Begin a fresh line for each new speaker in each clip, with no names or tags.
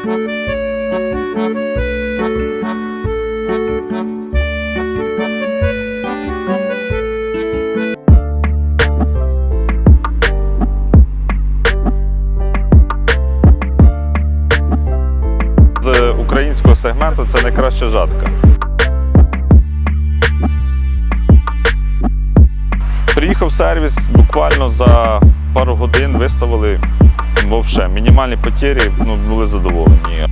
З українського сегменту це найкраща жатка. Приїхав сервіс буквально за пару годин виставили вовше. Мінімальні потері ну, були задоволені.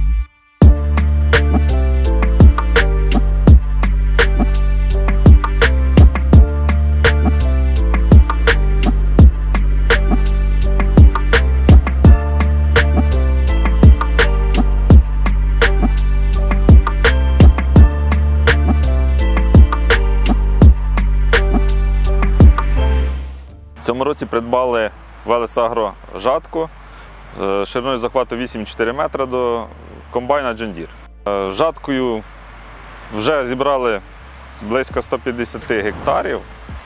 В цьому році придбали Велесагро жатку шириною захвату 8,4 метра до комбайна Deere. Е, Жаткою вже зібрали близько 150 гектарів.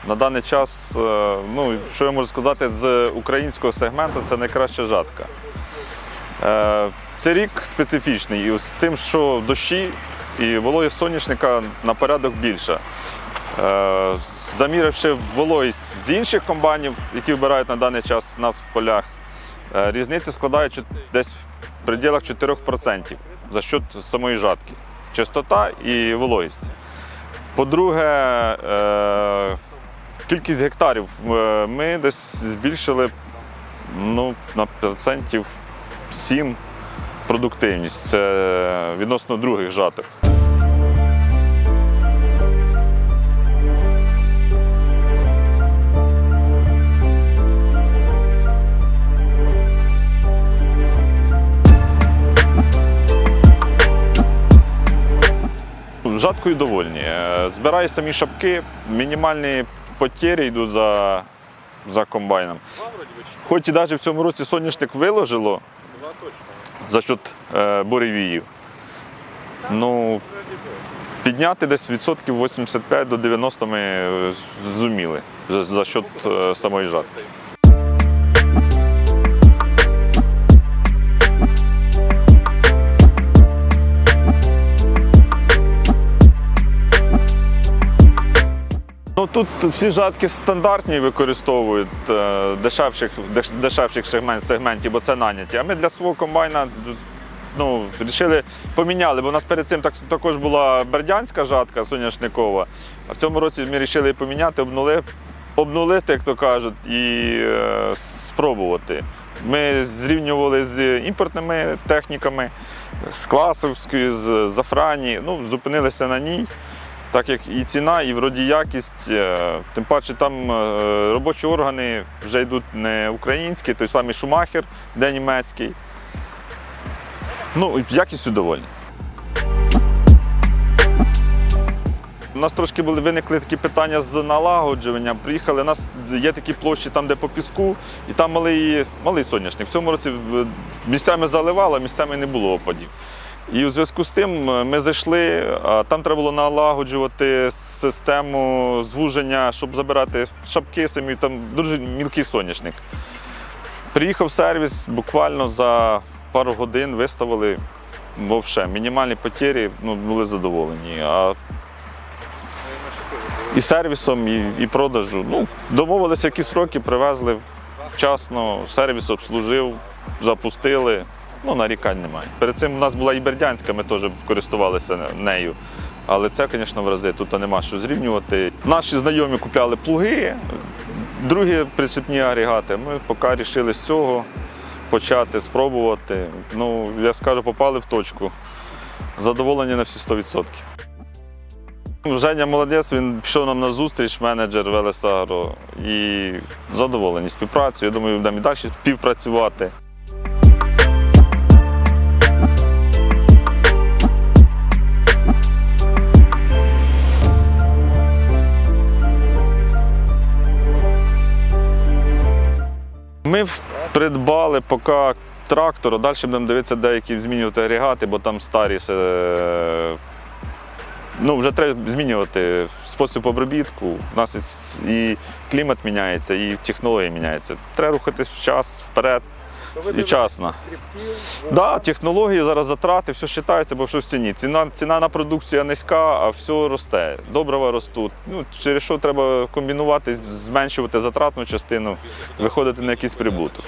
На даний час, е, ну, що я можу сказати, з українського сегменту це найкраща жатка. Е, Цей рік специфічний і з тим, що дощі і вологі соняшника на порядок більше. Е, Заміривши вологість з інших комбайнів, які вбирають на даний час нас в полях, е, різниця складає десь в пределах 4% за счет самої жатки. Чистота і вологість. По-друге, е, кількість гектарів е, ми десь збільшили ну, на процентів 7 продуктивність. Це відносно других жаток. Жаткою довольні. Е, Збираю самі шапки, мінімальні потері йдуть за, за комбайном. Хоч і навіть в цьому році соняшник виложило за счет е, буревіїв. Ну, підняти десь відсотків 85 до 90 ми е, зуміли за, счет самої жатки. Ну тут всі жатки стандартні використовують е, дешевших, дешевших сегмент, сегментів, бо це наняті. А ми для свого комбайна ну, вирішили поміняли, бо у нас перед цим так, також була бердянська жатка соняшникова. А в цьому році ми вирішили поміняти, обнули, обнулити, як то кажуть, і е, спробувати. Ми зрівнювали з імпортними техніками, з класовською, з зафрані. Ну, зупинилися на ній так як і ціна, і вроді якість. е, Тим паче там е, робочі органи вже йдуть не українські, той самий Шумахер, де німецький. Ну, якістю довольні. У нас трошки були виникли такі питання з налагоджуванням. Приїхали, у нас є такі площі там, де по піску, і там малий, малий соняшник. В цьому році місцями заливало, місцями не було опадів. І у зв'язку з тим е, ми зайшли, там треба було налагоджувати систему звуження, щоб забирати шапки самі, там дуже мілкий соняшник. Приїхав сервіс, буквально за пару годин виставили вовше. Мінімальні потері ну, були задоволені. А і сервісом, і, і продажу. Ну, домовилися, які сроки привезли вчасно, сервіс обслужив, запустили. Ну, нарікань немає. Перед цим у нас була і Бердянська, ми теж користувалися нею. Але це, звісно, в рази. Тут нема що зрівнювати. Наші знайомі купляли плуги, другі прицепні агрегати. Ми поки вирішили з цього почати, спробувати. Ну, я скажу, попали в точку. Задоволені на всі 100%. Женя молодець, він пішов нам на зустріч, менеджер Велесагро, і задоволені співпрацею. Я думаю, будемо і далі співпрацювати. Ми придбали поки трактор, далі будемо дивитися, деякі змінювати агрегати, бо там старі ще, е, ну, вже треба змінювати спосіб обробітку. У нас і клімат міняється, і технології міняються. Треба рухатись в час вперед, і.
Скриптів,
Да, технології зараз затрати, все вважається, бо що в ціні. Ціна, ціна на продукцію низька, а все росте. Добрива ростуть. Ну, через що треба комбінувати, зменшувати затратну частину, виходити на якийсь прибуток.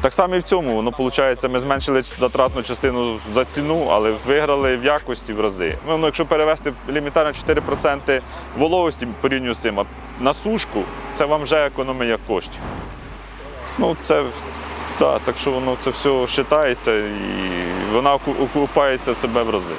Так само і в цьому, воно виходить, ми зменшили затратну частину за ціну, але виграли в якості в рази. Ну, ну, якщо перевести елементарно 4% вологості порівнюю з цим, а на сушку це вам вже економія коштів. Ну, це так, так що воно це все вважається і вона оку- окупається себе в рази.